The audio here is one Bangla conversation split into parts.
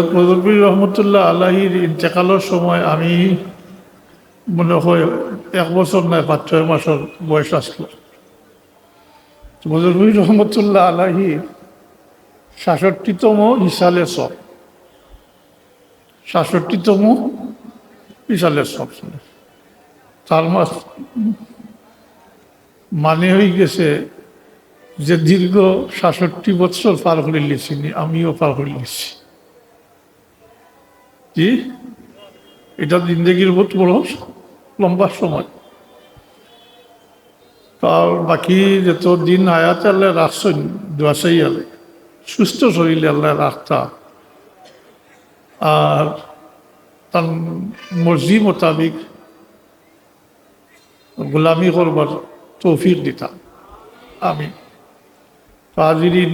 হজরত মজরবুর রহমতুল্লাহ আল্লাহির ইন্তেকালের সময় আমি মনে হয় এক বছর নয়, পাঁচ, ছয় মাসের বয়স আসলো। মজরবুর রহমতুল্লাহ আল্লাহি সাতষট্টিতম ইসালে সব। সাতষট্টিতম ইসালে সব। তার মাস মানে হয়ে গেছে যে দীর্ঘ সাতষট্টি বছর পার করে লিখিনি আমিও পার করে লিখছি কি এটা জিন্দগির বহুত বড় লম্বা সময়। তার বাকি যত দিন আয়াত আল্লাহ রাখছেন দোয়াশাই আলে সুস্থ শরীরে আল্লাহ রাখতা। আর তার মর্জি মোতাবিক গোলামি করবার তৌফিক দিতাম আমি হাজিরিন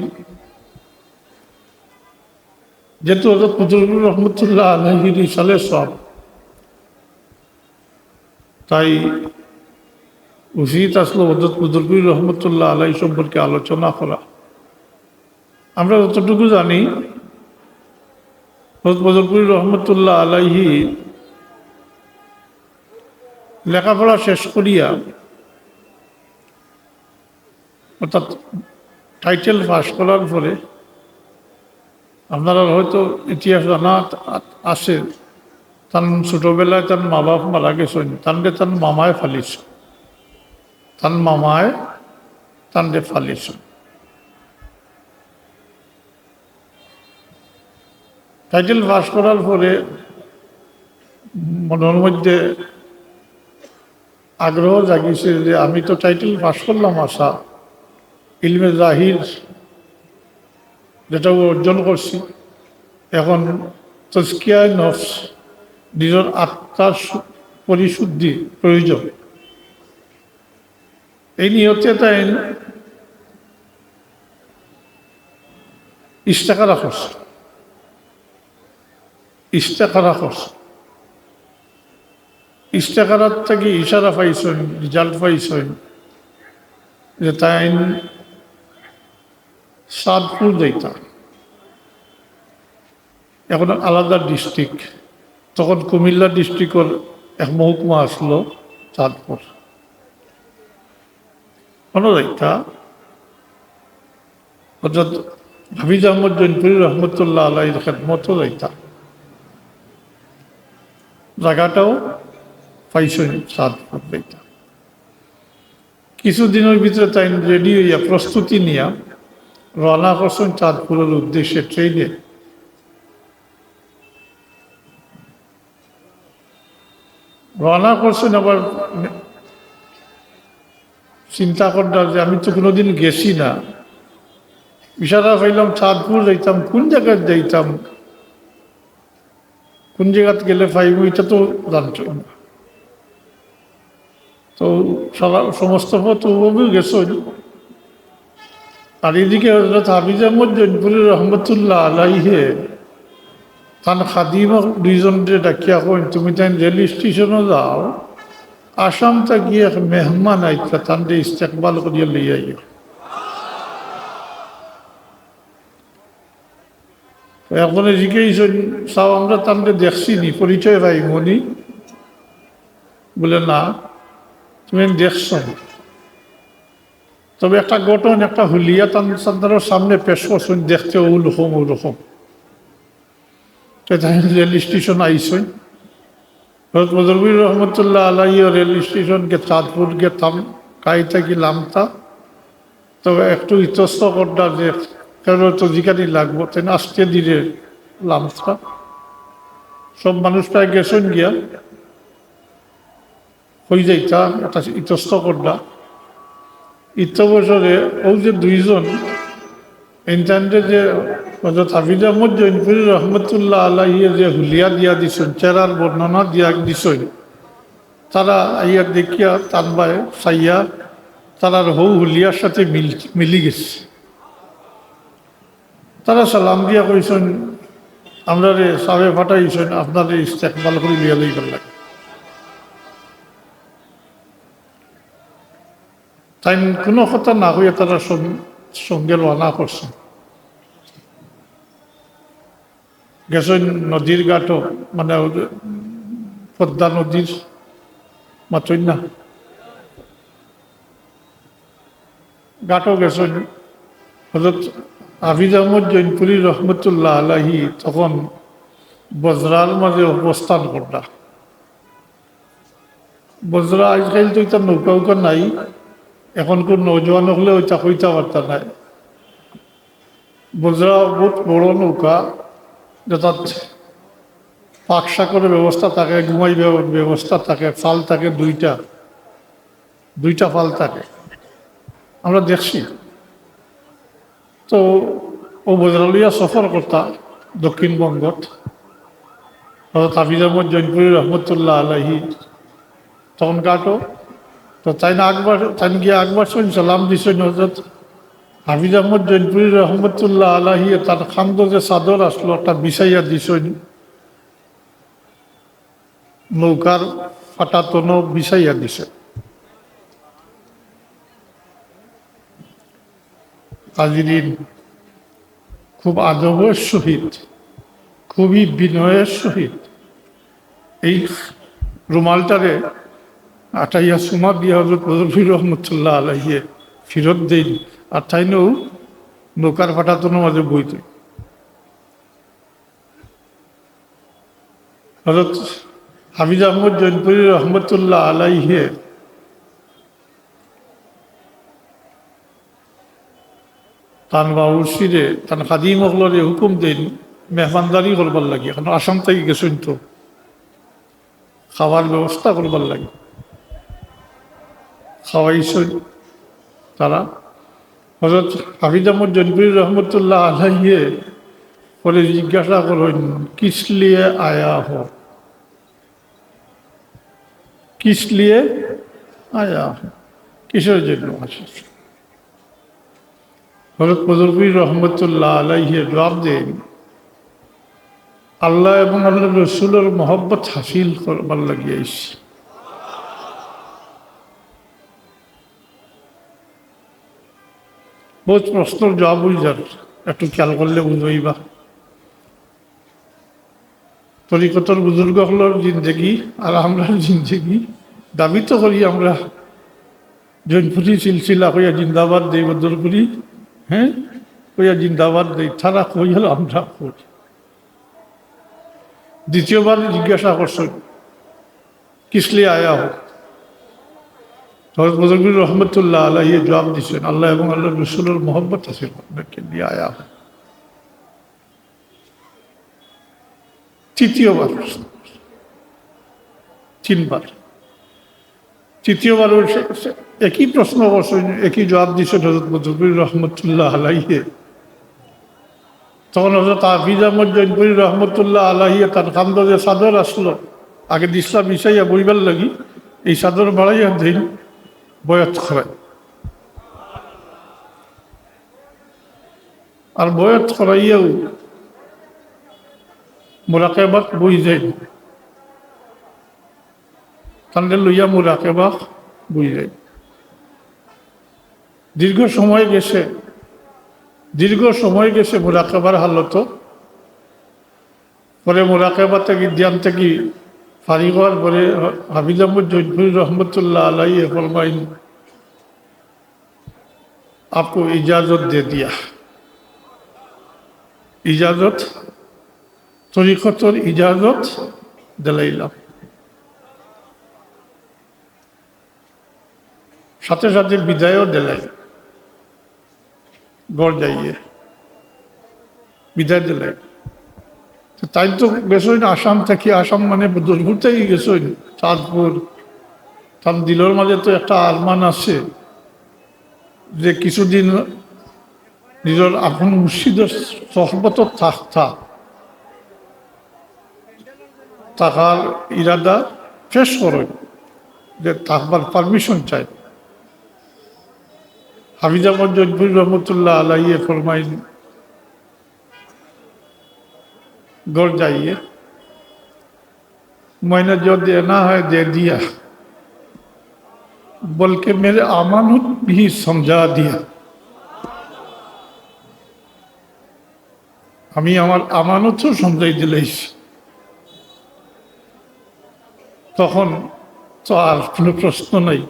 যেহেতু হজরত ফজলুর রহমতুল্লাহ আলহির সালে সব। তাই উচিত আসলো হজরত ফজলুর রহমতুল্লাহ আলাই সম্পর্কে আলোচনা করা। আমরা যতটুকু জানি হজরত ফজলপুর রহমতুল্লাহ আলাইহি লেখাপড়া শেষ করিয়া, অর্থাৎ টাইটেল পাশ করার পরে আপনারা হয়তো ইতিহাস জানা আছে তার ছোটোবেলায় তার মা বাপ মারা গেছেন। তানকে তার মামায় ফালিছ তার মামায় তানকে ফালিছ টাইটেল পাশ করার পরে মনের মধ্যে আগ্রহ জাগিয়েছে যে আমি তো টাইটেল পাশ করলাম আশা। ইলমে জাহির যেটা অর্জন করছি। এখন তস্কিয়ায় নফস, নিজের আত্মার পরিশুদ্ধি প্রয়োজন। এই নিয়তে তাই ইস্তাকারা করছে। ইস্তাকারা করছে। ইস্তাকারার থেকে ইশারা পাইছেন, রেজাল্ট পাইছেন, যে তাই সাদপুর যাইতা এখন আলাদা ডিস্ট্রিক্ট তখন কুমিল্লা ডিস্ট্রিক্টর এক মহকুমা আসলো চাঁদপুর অর্থাৎ হাফিজ আহমদ জৈনপুরি রহমতুল্লাহ আলাই খেদমতো যাইতা জায়গাটাও পাইছেন চাঁদপুর কিছুদিনের ভিতরে তাই রেডি হইয়া প্রস্তুতি নিয়া রওনা করছেন চাঁদপুরের উদ্দেশ্যে ট্রেনে রওনা করছেন আবার চিন্তা করলাম যে আমি তো কোনোদিন গেছি না। ইশারা পাইলাম চাঁদপুর যাইতাম, কোন জায়গায় যাইতাম? কোন জায়গাতে গেলে পাইব, এটা তো জানত না। তো সারা সমস্ত পথ গেছেন আর এদিকে হজরত হাফিজ আহমদ জৈনপুরের রহমতুল্লাহ আলাইহে তান খাদিম দুইজনকে ডাকিয়া কইন, তুমি তাই রেল স্টেশনে যাও আসামটা গিয়ে এক মেহমান আইতা, তানরে ইস্তেকবাল করিয়া লই আইও। একজনে জিজ্ঞেস সাও আমরা তানরে দেখছি নি, পরিচয় পাই মনি বলে, না, তুমি দেখছ তবে একটা গঠন, একটা হুলিয়া তাদের সামনে পেশ করছেন, দেখতে ওরকম ওরকম রেল স্টেশন আইসই। রহমতুল্লাহ আলাই রেল স্টেশনকে চাঁদপুরকে থাম কাই থাকি লামতা। তবে একটু ইতস্ত করডা যে কেন তো লাগবো তেন আজকে দিলে লামতা। সব মানুষ প্রায় গেছেন গিয়া। হয়ে যাইতা, একটা ইতস্ত করডা ইত্য বছরে ও যে দুইজন ইন্টারনেটে যে হজরত হাফিজ আহমদ জৈনপুরি রহমতুল্লাহ আল্লাহিয়ে যে হুলিয়া দিয়া দিছেন চেরার বর্ণনা দিয়া দিছেন তারা আইয়া দেখিয়া তানবায় সাইয়া তারার হৌ হুলিয়ার সাথে মিল মিলি গেছে। তারা সালাম দিয়া কইছেন আমরা রে সাবে ফাটাইছেন আপনার ইস্তেকবাল করে লিয়া লই লাগে। তাই কোনো কথা না হইয়া তারা সঙ্গে রওনা করছেন গেছেন নদীর ঘাটও মানে পদ্মা নদীর মাত্রই না ঘাটও গেছেন হজরত হাফিজ আহমদ জৈনপুরি রহমতুল্লাহ আলাহি তখন বজরার মাঝে অবস্থান করলা। বজরা আজকাল তো নৌকা নাই। এখন কোন নৌজওয়ান হলে ওই হইতে পারতা নাই। বজরা বহুত বড় নৌকা যেটা পাকশা করে ব্যবস্থা থাকে ঘুমাই ব্যবস্থা থাকে, ফাল থাকে দুইটা। দুইটা ফাল থাকে। আমরা দেখছি। তো ও বজরালিয়া সফর করতা দক্ষিণবঙ্গত হজরত হাফিজ আহমদ জৈনপুরি রহমতুল্লাহ আলহি তখন কাটো তো তাই না আকবর তাই গিয়ে আকবর সৈন সালাম দিছেন হজরত হাফিজ আহমদ জৈনপুরি রহমতুল্লাহ আলহি তার খান্দ যে চাদর আসলো একটা বিছাইয়া দিছেন নৌকার ফাটাতনও বিছাইয়া দিছে। হাজিরিন খুব আদবের সহিত, খুবই বিনয়ের সহিত, এই রুমালটারে আটাইয়া সুমা দিয়া হজরত বদরফির রহমতুল্লাহ আলাইয়ে ফিরত দেন আর তাইনেও নৌকার ফাটাতনের মাঝে বইতে হজরত হাফিজ আহমদ জৈনপুরি রহমতুল্লাহ আলাইহে, তান বাউসিরে, তান খাদিম অগলরে হুকুম দেন, মেহমানদারি করবার লাগে, এখন আসাম থেকে গেছেন তো। খাওয়ার ব্যবস্থা করবার লাগে। খাওয়াইছেন তারা হজরত হাফিজ আহমদ জনপুর রহমতুল্লাহ আলাইয়ে পরে জিজ্ঞাসা করেন কিস লিয়ে আয়া হো? কিস লিয়ে আয়া কিসের জন্য আসে? হজরত বদরপুর রহমতুল্লাহ আলাইহে জবাব দেন, আল্লাহ এবং আল্লাহ রসুলের মহব্বত হাসিল করবার লাগিয়েছি বহুত প্রশ্নের জবাব বুঝার একটু খেয়াল করলে বুঝইবা। তরিকতর বুজুর্গ হলোর জিন্দগি আর আমরা জিন্দগি, দাবি তো করি আমরা। জৈনপুরি সিলসিলা হইয়া জিন্দাবাদ দেই বদরপুরি হ্যাঁ? কইয়া জিন্দাবাদ দেই, তারা কই হলো আমরা কই? দ্বিতীয়বার জিজ্ঞাসা করছেন, কিসলি আয়া হোক? রহমতুল্লাহ আল্লাহ জবাব দিচ্ছেন আল্লাহ এবং আল্লাহ রসুলের মোহব্বত আছে আপনাকে দিয়ে আয়া তৃতীয়বার তিনবার। তৃতীয়বার একই প্রশ্ন করছেন একই জবাব দিচ্ছেন হজরত বদরপুর রহমতুল্লাহ আলাইহে। তখন হজরত হাফিজ আহমদ জৈনপুরি রহমতুল্লাহ আলাহিয়া তার কান্দ যে চাদর আসলো। আগে দিসলা বিছাইয়া বইবার লাগি, এই চাদর বাড়াইয়া দিন। বয়ত খরায় আর বয়ত খরাইয়াও মোরাকেবাক বই যায় তাহলে লইয়া মোরাকেবাক বই যায় দীর্ঘ সময় গেছে দীর্ঘ সময় গেছে মোরাকাবার হালত পরে মোরাকাবা থেকে জ্ঞান থেকে ফারি হওয়ার পরে হাবিজ আহমদ জৈনপুরি রহমতুল্লাহ আলাই ফরমাইন আপু ইজাজত দে দিয়া। ইজাজত তরিকতর ইজাজত দিলাইলাম। সাথে সাথে বিদায়ও দিলাই। গড় যাইয়ে বিদায় দিলাই। তাই তো গেছইন, আসাম থেকে, আসাম মানে দুর্গুর থেকে গেছইন, চাঁদপুর। তার দিলর মাঝে তো একটা আরমান আছে, যে কিছুদিন নিজের আপন মুর্শিদের সহবত থাকতা থাকার ইরাদা ফেস করেন, যে থাকবার পারমিশন চাই। হাফিজাবাদ জজবুর রহমতুল্লাহ আলাইয়ে ফরমাইন घर जाइए मैंने जो देना है दे दिया बल्कि मेरे अमानत भी समझा दिया আমি আমার আমানতও সমঝাই দিলেইছি তখন তো আর কোনো প্রশ্ন নাই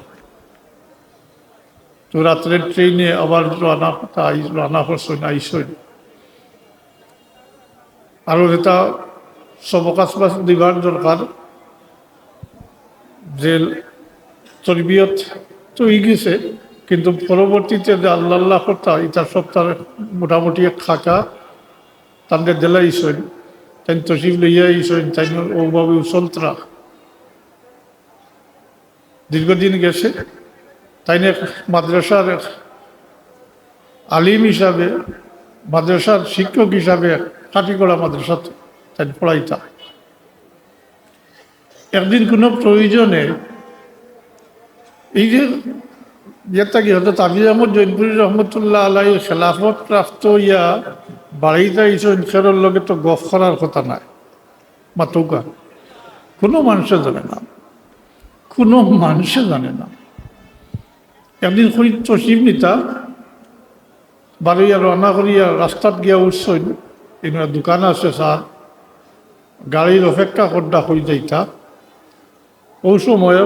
তো রাত্রের ট্রেনে আবার রানা তাই রানা করছেন আইসেন আরও এটা সবকাশ বাস দিবার দরকার যে তরবিয়ত তো গেছে, কিন্তু পরবর্তীতে যে আল্লাহ আল্লাহ করতা এটা সব তার মোটামুটি খাকা তাদের জেলা ইসইন তাই তসিফ লইয়া ইসইন তাই ওভাবে চলতরা দীর্ঘদিন গেছে তাই মাদ্রাসার আলিম হিসাবে মাদ্রাসার শিক্ষক হিসাবে কাটিগড়া মাদ্রাসা তাই। পড়াইতা একদিন কোনো প্রয়োজনে এই যে ইয়েটা কি হতো তাবিজ আহমদ জৈনপুরি রহমতুল্লাহ আলাই খেলাফত প্রাপ্ত ইয়া বাড়িতে ইসন খেরোর লগে তো গফ করার কথা নাই, মাতৌকা। কোনো মানুষে জানে না, কোনো মানুষে জানে না। একদিন করি তসিম নিতা বারইয়া রান্না করিয়া রাস্তাত গিয়া উঠছইন এনার দোকান আছে স্যার গাড়ির অপেক্ষা করডা হয়ে যাইতা ওই সময়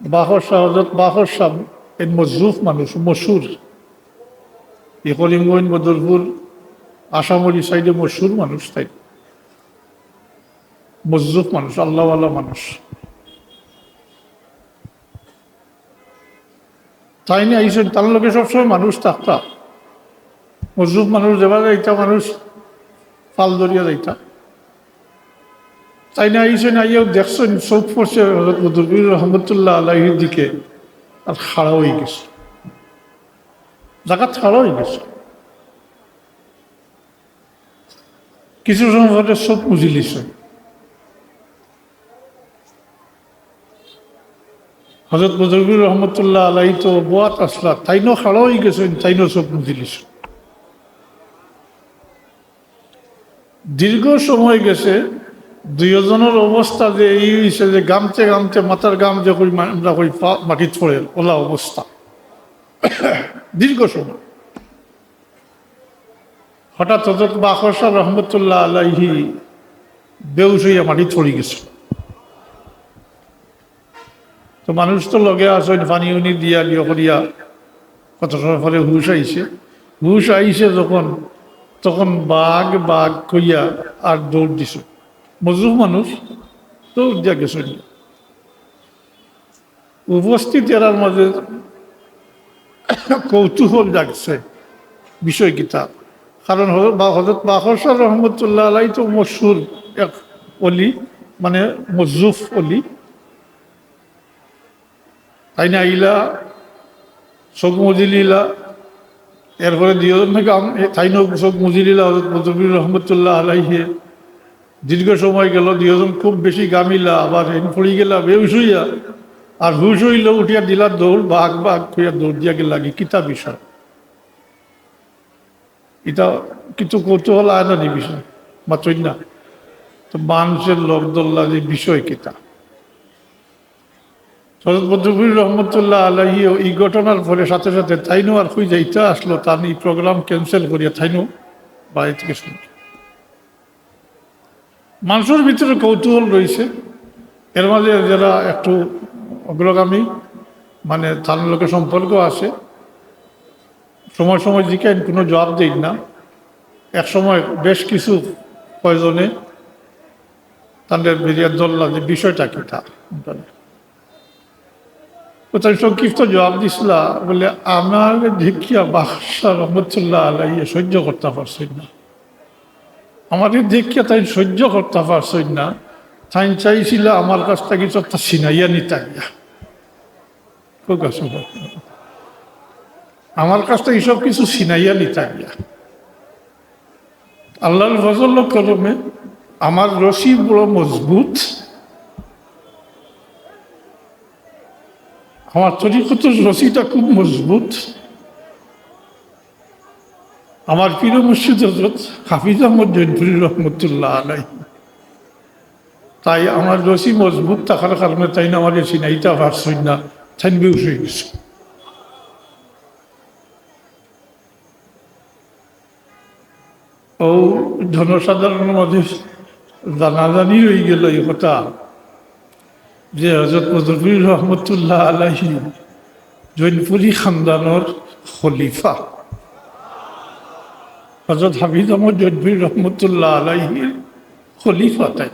বাহর শাহ হজরত বাহর শাহ এই মজরুফ মানুষ মশুর এ করিমগঞ্জ বদরপুর আসামরি সাইডে মশুর মানুষ তাই। মজরুফ মানুষ আল্লাহওয়ালা মানুষ তাই নিয়ে আইসেন তার লোকে সবসময় মানুষ থাকতা মজরুফ মানুষ দেওয়া যাইতা মানুষ ফাল ধরিয়া যাইতা তাই না আইসেন আইয়াও দেখছেন চোখ পড়ছে রহমতুল্লাহ আলাহির দিকে আর খাড়া হয়ে গেছে। জায়গা খাড়া হয়ে গেছে। কিছু সময় পরে চোখ বুঝিলিছে হজরত মজরুর রহমতুল্লাহ আলাই তো বোয়াত আসলা তাইনও খাড়া হয়ে গেছেন তাইনও চোখ বুঝিলিস দীর্ঘ সময় গেছে, দুইজনের অবস্থা যে এই হয়েছে যে গামতে গামতে মাথার গাম যে কই আমরা কই মাটি ছড়ে, ওলা অবস্থা। দীর্ঘ সময়। হঠাৎ হজরত বাকরসা রহমতুল্লাহ আলাইহি বেউস হইয়া মাটি ছড়ি গেছে। তো মানুষ তো লগে আসেন পানি উনি দিয়া, দিয়ে করিয়া কত সময় হুশ আইছে। হুশ আইছে যখন তখন বাঘ বাঘ কইয়া আর দৌড় দিছ। মজরুফ মানুষ দৌড় দিয়া গেছে উপস্থিত এরার মাঝে কৌতূহল জাগছে বিষয় কিতা কারণ হজরত বাহরসার রহমতুল্লাহ আলাই তো মশুর এক অলি মানে মজুফ অলি। তাই না আইলা চোখ মজিলিলা এরপরে দুজন থেকে তাই না চোখ মজিলিলা হজরত মজরুর রহমতুল্লাহ আলাইহে। দীর্ঘ সময় গেল দুজন খুব বেশি গামিলা, আবার হেন পড়ি গেলা বেউস হইয়া। আর হুশ হইল উঠিয়া দিলা দৌড়, বাঘ বাঘ হইয়া দৌড় দিয়া গেলা কি কিতা বিষয়? এটা কিছু কৌতূহল আয় নি বিষয়? মাত্রই না। তো মানুষের লোক দোল্লা যে বিষয় কিতা? বদ্রপুর রহমতুল্লাহ আলহী এই ঘটনার পরে সাথে সাথে তাইনু আর খুঁই যাইতে আসলো তার এই প্রোগ্রাম ক্যান্সেল করিয়া তাইনু বাড়ি থেকে মানুষের ভিতরে কৌতূহল রয়েছে। এর মাঝে যারা একটু অগ্রগামী মানে তার লোকের সম্পর্ক আছে, সময় সময় জিকেন, কোনো জবাব দিই না। এক সময় বেশ কিছু প্রয়োজনে তাদের বেরিয়ার দল্লা যে বিষয়টা কি তা তাই সংক্ষিপ্ত জবাব দিছিল, বলে, আমার দেখিয়া বাদশাহ রহমতুল্লাহ আলাইয়া সহ্য করতে পারছেন না। আমাদের দেখিয়া তাই সহ্য করতে পারছেন না। তাই চাইছিল আমার কাছ থেকে একটা সিনাইয়া নিতে গিয়া আমার কাছ থেকে এইসব কিছু সিনাইয়া নিতে গিয়া আল্লাহর ফজল কলমে আমার রশি বড় মজবুত। আমার তরিকত রশিটা খুব মজবুত। আমার প্রিয় মুর্শিদ হজরত হাফিজ আহমদ জৈনপুরি রহমতুল্লাহ আলাই তাই আমার রশি মজবুত থাকার কারণে তাই না আমার পারছই না তাই বেউস হয়ে গেছে। ও জনসাধারণের মধ্যে জানাজানি হয়ে গেল এই কথা। যে হজরত মজরুল রহমতুল্লাহ আলাহি জৈনপুরি খানদানোর খলিফা। হজরত হাফিজ আহমদ জৈনপুরি রহমতুল্লাহ আলাহির খলিফা তাই।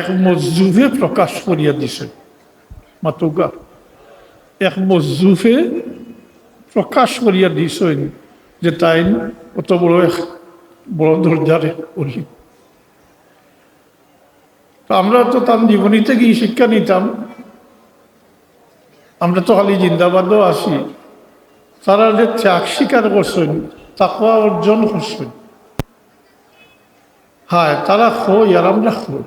এক মজুফে প্রকাশ করিয়া দিছে মাতুকা, এক মজুফে প্রকাশ করিয়া দিছেন যে তাই অত বড় এক বড় দরজারে তো আমরা তো তার জীবনী থেকেই শিক্ষা নিতাম। আমরা তো খালি জিন্দাবাদও আসি তারা যে ত্যাগ স্বীকার করছেন, তাকওয়া অর্জন করছেন। হ্যাঁ তারা খো আর আমরা খই।